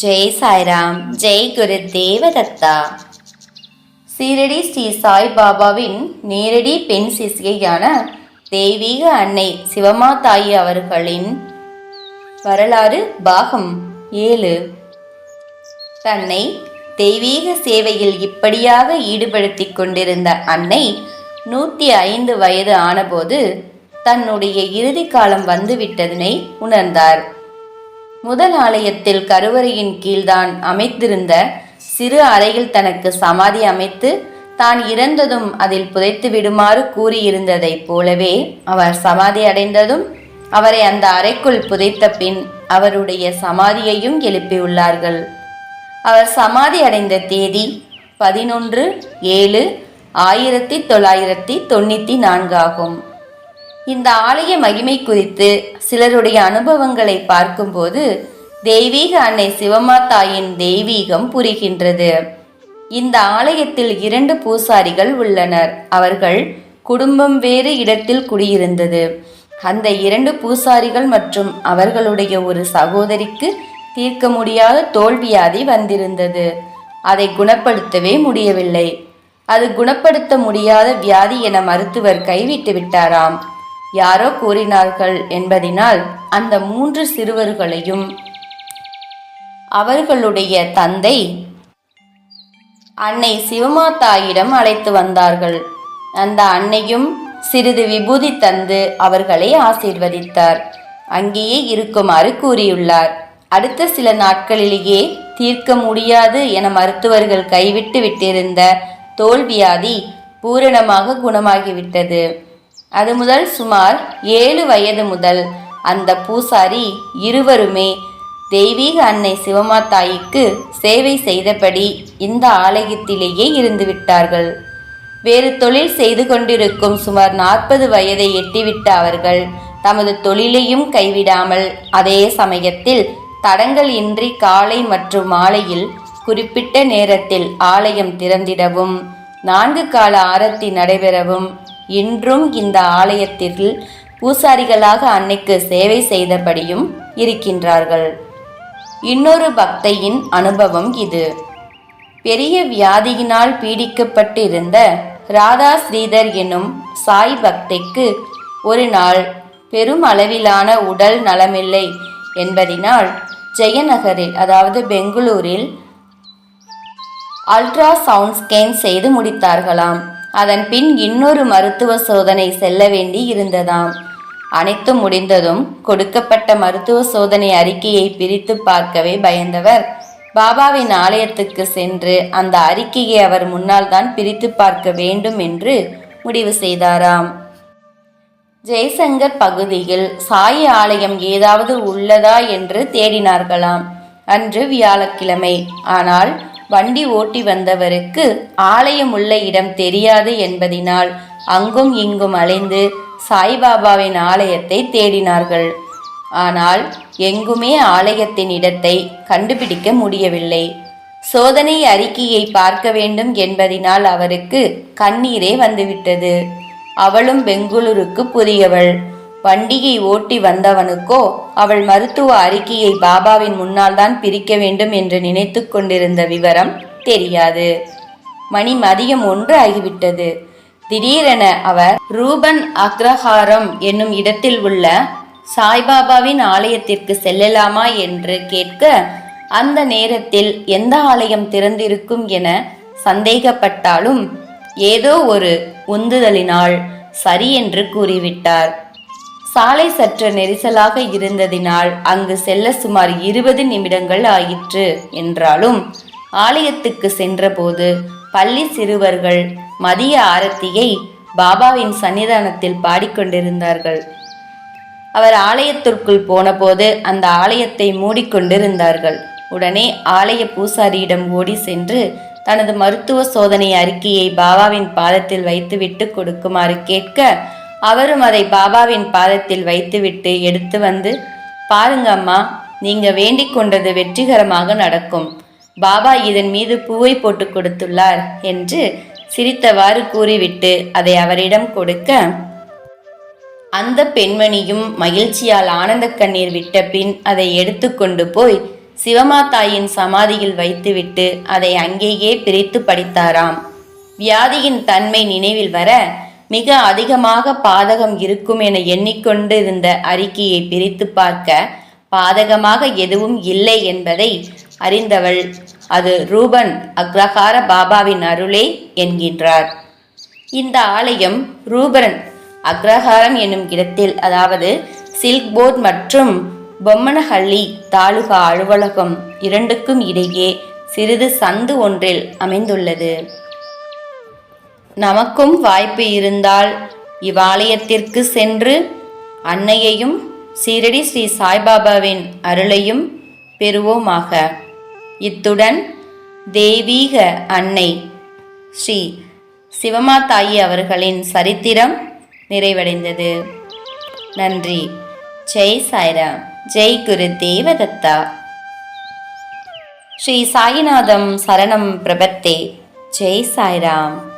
ஜெய் சாய்ராம் ஜெய் குரு தேவதத்தா. சீரடி ஸ்ரீ சாய் பாபாவின் நேரடி பெண் சிசிகையான தெய்வீக அன்னை சிவமா தாயி அவர்களின் வரலாறு பாகம் ஏழு. தன்னை தெய்வீக சேவையில் இப்படியாக ஈடுபடுத்திக் கொண்டிருந்த அன்னை நூற்றி ஐந்து வயது ஆனபோது தன்னுடைய இறுதி காலம் வந்துவிட்டதனை உணர்ந்தார். முதல் ஆலயத்தில் கருவறையின் கீழ்தான் அமைத்திருந்த சிறு அறையில் தனக்கு சமாதி அமைத்து தான் இறந்ததும் அதில் புதைத்து விடுமாறு கூறியிருந்ததைப் போலவே அவர் சமாதி அடைந்ததும் அவரை அந்த அறைக்குள் புதைத்த பின் அவருடைய சமாதியையும் எழுப்பியுள்ளார்கள். அவர் சமாதி அடைந்த தேதி பதினொன்று ஏழு ஆயிரத்தி தொள்ளாயிரத்தி தொண்ணூற்றி நான்கு ஆகும். இந்த ஆலய மகிமை குறித்து சிலருடைய அனுபவங்களை பார்க்கும்போது தெய்வீக அன்னை சிவமாதாயின் தெய்வீகம் புரிகின்றது. இந்த ஆலயத்தில் இரண்டு பூசாரிகள் உள்ளனர். அவர்கள் குடும்பம் வேறு இடத்தில் குடியிருந்தது. அந்த இரண்டு பூசாரிகள் மற்றும் அவர்களுடைய ஒரு சகோதரிக்கு தீர்க்க முடியாத தோல்வியாதி வந்திருந்தது. அதை குணப்படுத்தவே முடியவில்லை. அது குணப்படுத்த முடியாத வியாதி என மருத்துவர் கைவிட்டு விட்டாராம். யாரோ கூறினார்கள் என்பதினால் அந்த மூன்று சிறுவர்களையும் அவர்களுடைய தந்தை அன்னை சிவமாதாயிடம் அழைத்து வந்தார்கள். அந்த அன்னையும் சிறிது விபூதி தந்து அவர்களை ஆசீர்வதித்தார். அங்கேயே இருக்குமாறு கூறியுள்ளார். அடுத்த சில நாட்களிலேயே தீர்க்க முடியாது என மருத்துவர்கள் கைவிட்டு விட்டிருந்த தோல்வியாதி பூரணமாக குணமாகிவிட்டது. அது முதல் சுமார் ஏழு வயது முதல். அந்த பூசாரி இருவருமே தெய்வீக அன்னை சிவமாதாய்க்கு சேவை செய்தபடி இந்த ஆலயத்திலேயே இருந்து விட்டார்கள். வேறு தொழில் செய்து கொண்டிருக்கும் சுமார் நாற்பது வயதை எட்டிவிட்ட அவர்கள் தமது தொழிலையும் கைவிடாமல் அதே சமயத்தில் தடங்கள் இன்றி காலை மற்றும் மாலையில் குறிப்பிட்ட நேரத்தில் ஆலயம் திறந்திடவும் நான்கு கால ஆரத்தி நடைபெறவும் இன்றும் இந்த ஆலயத்தில் பூசாரிகளாக அன்னைக்கு சேவை செய்தபடியும் இருக்கின்றார்கள். இன்னொரு பக்தையின் அனுபவம் இது. பெரிய வியாதியினால் பீடிக்கப்பட்டு இருந்த ராதா ஸ்ரீதர் என்னும் சாய் பக்தைக்கு ஒரு நாள் பெரும் அளவிலான உடல் நலமில்லை என்பதினால் ஜெயநகரில் அதாவது பெங்களூரில் அல்ட்ரா சவுண்ட் ஸ்கேன் செய்து முடித்தார்களாம். அதன் பின் இன்னொரு மருத்துவ சோதனை செல்ல வேண்டி இருந்ததாம். அனைத்தும் முடிந்ததும் கொடுக்கப்பட்ட மருத்துவ சோதனை அறிக்கையை பிரித்து பார்க்கவே பயந்தவர். பாபாவின் ஆலயத்துக்கு சென்று அந்த அறிக்கையை அவர் முன்னால் தான் பிரித்து பார்க்க வேண்டும் என்று முடிவு செய்தாராம். ஜெய்சங்கர் பகுதியில் சாயி ஆலயம் ஏதாவது உள்ளதா என்று தேடினார்களாம். அன்று வியாழக்கிழமை. ஆனால் வண்டி ஓட்டி வந்தவருக்கு ஆலயம் உள்ள இடம் தெரியாது என்பதினால் அங்கும் இங்கும் அலைந்து சாய்பாபாவின் ஆலயத்தை தேடினார்கள். ஆனால் எங்குமே ஆலயத்தின் இடத்தை கண்டுபிடிக்க முடியவில்லை. சோதனை அறிக்கையை பார்க்க வேண்டும் என்பதினால் அவருக்கு கண்ணீரே வந்துவிட்டது. அவளும் பெங்களூருக்கு புதியவள். வண்டியை ஓட்டி வந்தவனுக்கோ அவள் மருத்துவ அறிக்கையை பாபாவின் முன்னால் தான் பிரிக்க வேண்டும் என்று நினைத்து கொண்டிருந்த விவரம் தெரியாது. மணி மதியம் ஒன்று ஆகிவிட்டது. திடீரென அவர் ரூபன் அக்ரஹாரம் என்னும் இடத்தில் உள்ள சாய்பாபாவின் ஆலயத்திற்கு செல்லலாமா என்று கேட்க அந்த நேரத்தில் எந்த ஆலயம் திறந்திருக்கும் என சந்தேகப்பட்டாலும் ஏதோ ஒரு உந்துதலினால் சரி என்று கூறிவிட்டார். சாலை சற்று நெரிசலாக இருந்ததினால் அங்கு செல்ல சுமார் இருபது நிமிடங்கள் ஆயிற்று என்றாலும் ஆலயத்துக்கு சென்றபோது பள்ளி சிறுவர்கள் மதிய ஆரத்தியை பாபாவின் சன்னிதானத்தில் பாடிக்கொண்டிருந்தார்கள் அவர் ஆலயத்திற்குள் போனபோது அந்த ஆலயத்தை மூடிக்கொண்டிருந்தார்கள் உடனே ஆலய பூசாரியிடம் ஓடி சென்று தனது மருத்துவ சோதனை அறிக்கையை பாபாவின் பாதத்தில் வைத்துவிட்டு கொடுக்குமாறு கேட்க அவரும் அதை பாபாவின் பாதத்தில் வைத்துவிட்டு எடுத்து வந்து பாருங்க அம்மா நீங்க வேண்டிக் கொண்டது வெற்றிகரமாக நடக்கும். பாபா இதன் மீது பூவை போட்டு கொடுத்துள்ளார் என்று சிரித்தவாறு கூறிவிட்டு அதை அவரிடம் கொடுக்க அந்த பெண்மணியும் மகிழ்ச்சியால் ஆனந்த கண்ணீர் விட்ட பின் அதை எடுத்துக்கொண்டு போய் சிவமாதாயின் சமாதியில் வைத்துவிட்டு அதை அங்கேயே பிரித்து படித்தாராம். வியாதியின் தன்மை நினைவில் வர மிக அதிகமாக பாதகம் இருக்கும் என எண்ணிக்கொண்டு இருந்த அறிக்கையை பிரித்து பார்க்க பாதகமாக எதுவும் இல்லை என்பதை அறிந்தவள். அது ரூபன் அக்ரஹார பாபாவின் அருளே என்கின்றார். இந்த ஆலயம் ரூபரன் அக்ரஹாரம் என்னும் இடத்தில் அதாவது சில்க் போர்ட் மற்றும் பொம்மனஹள்ளி தாலுகா அலுவலகம் இரண்டுக்கும் இடையே சிறிது சந்து ஒன்றில் அமைந்துள்ளது. நமக்கும் வாய்ப்பு இருந்தால் இவ்வாலயத்திற்கு சென்று அன்னையையும் சீரடி ஸ்ரீ சாய்பாபாவின் அருளையும் பெறுவோமாக. இத்துடன் தெய்வீக அன்னை ஸ்ரீ சிவமாதாயி அவர்களின் சரித்திரம் நிறைவடைந்தது. நன்றி. ஜெய் சாய்ராம். ஜெய் குரு தேவதத்தா. ஸ்ரீ சாயிநாதம் சரணம் பிரபத்தே. ஜெய் சாய்ராம்.